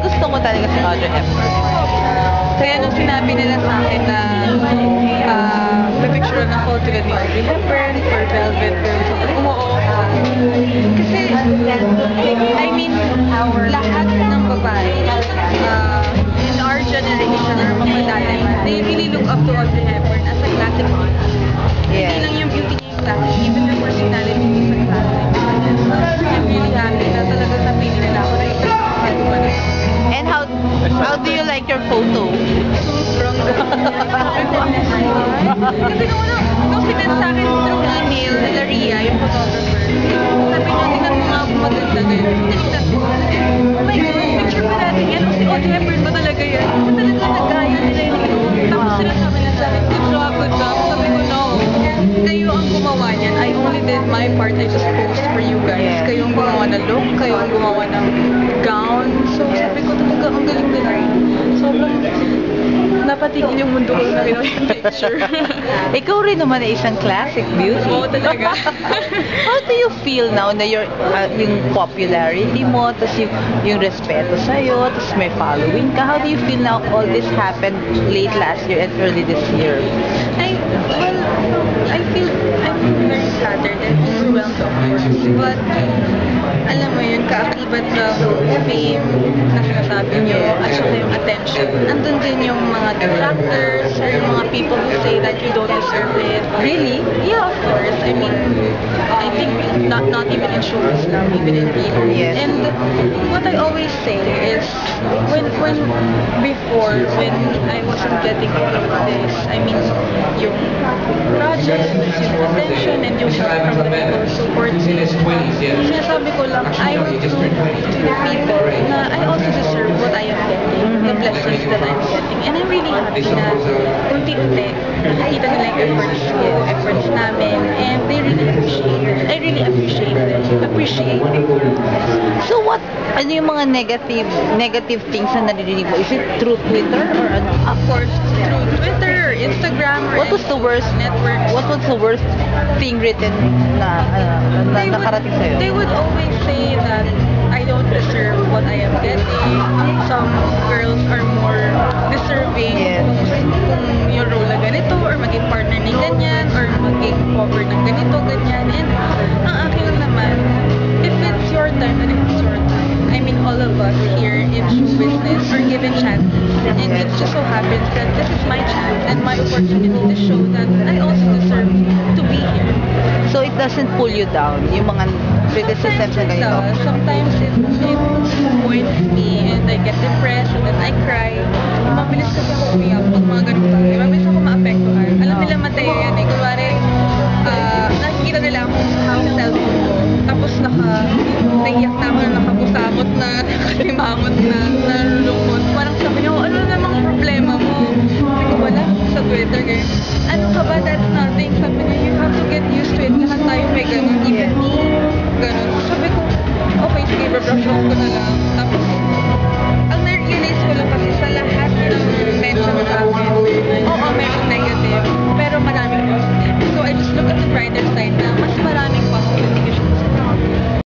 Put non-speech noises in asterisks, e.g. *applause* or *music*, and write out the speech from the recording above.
Gusto ko talaga si Audrey Hepburn. Kaya nung sinabi nila sa akin na uh, may picture na ako tulad ni Audrey Hepburn for Velvet Girls, sabi ko, oo. Kasi, I mean, lahat sinend sa akin through email nila Ria, yung photographer, sabi niya, tingnan mo nga kung maganda ganyan. Tinignan ko. Oh my God, picture pa natin yan. O si Audrey Hepburn ba talaga yan? Kasi talaga nagaya nila yung ito. Tapos sila sabi na sa akin, good job, good job. Sabi ko, no. Kayo ang gumawa niyan. I only did my part. I just posed for you guys. Yeah. Kayo ang gumawa ng look. Kayo ang gumawa ng gown. So, sabi ko talaga, ang galing nila. Sobrang napatigil yung mundo ko na ginawa yung picture. *laughs* Ikaw rin naman ay isang classic beauty. Oo, talaga. *laughs* How do you feel now na your uh, yung popularity mo, tapos yung, yung respeto sa'yo, tapos may following ka? How do you feel now all this happened late last year and early this year? I, well, I feel, I'm very flattered and overwhelmed of course. But, alam mo yun, kaakibat ng fame na sinasabi niyo at attention. Andun din yung mga detractors or yung mga people who say that you don't deserve it. Really? Yeah, of course. I mean, I think not not even in showbiz lang, even in real. Yes. And what I always say is, when when before when I wasn't getting any of this, I mean, yung projects, yung attention, and yung help from the people who support me, sinasabi ko lang, I will prove to the people na I also deserve what I am blessings that I'm getting. And I'm really happy na unti-unti nakikita nila yung efforts ko, efforts namin, and they really appreciate it. I really appreciate it. Appreciate it. So what, ano yung mga negative negative things na naririnig mo? Is it through Twitter or ano? Of course, through Twitter or Instagram or What was the worst network. What was the worst thing written na, uh, na they nakarating sa'yo? they would always say that I don't deserve what I am getting. Some girls are more deserving Yes. kung, yung role na ganito or maging partner ni ganyan or maging cover ng ganito, ganyan. And ang akin lang naman, if it's your time, then it's your time. I mean, all of us here in show business are given chances. And it just so happens that this is my chance and my opportunity to show that I also deserve to be here. So it doesn't pull you down, yung mga criticisms na Sometimes it ganito? does. Sometimes it, it disappoints me I get depressed and then I cry. Mabilis kasi ako umiyak pag mga ganun bagay. Mabilis ako maapektuhan. Alam nila Mateo yan eh. Kunwari, ah, nakikita nila ako sa cellphone ko. Tapos naka, naiyak na ako na nakabusabot na, *laughs* nakalimangot na, nalulungkot. Parang sabi niya, "Oh, ano namang problema mo? Sabi ko, wala. Sa Twitter, ganyan. Ano ka ba? That's nothing. Sabi niya, you have to get used to it. Lahat tayo may ganun. Even me. Ganun. Sabi ko, okay, sige, brush off ko na lang.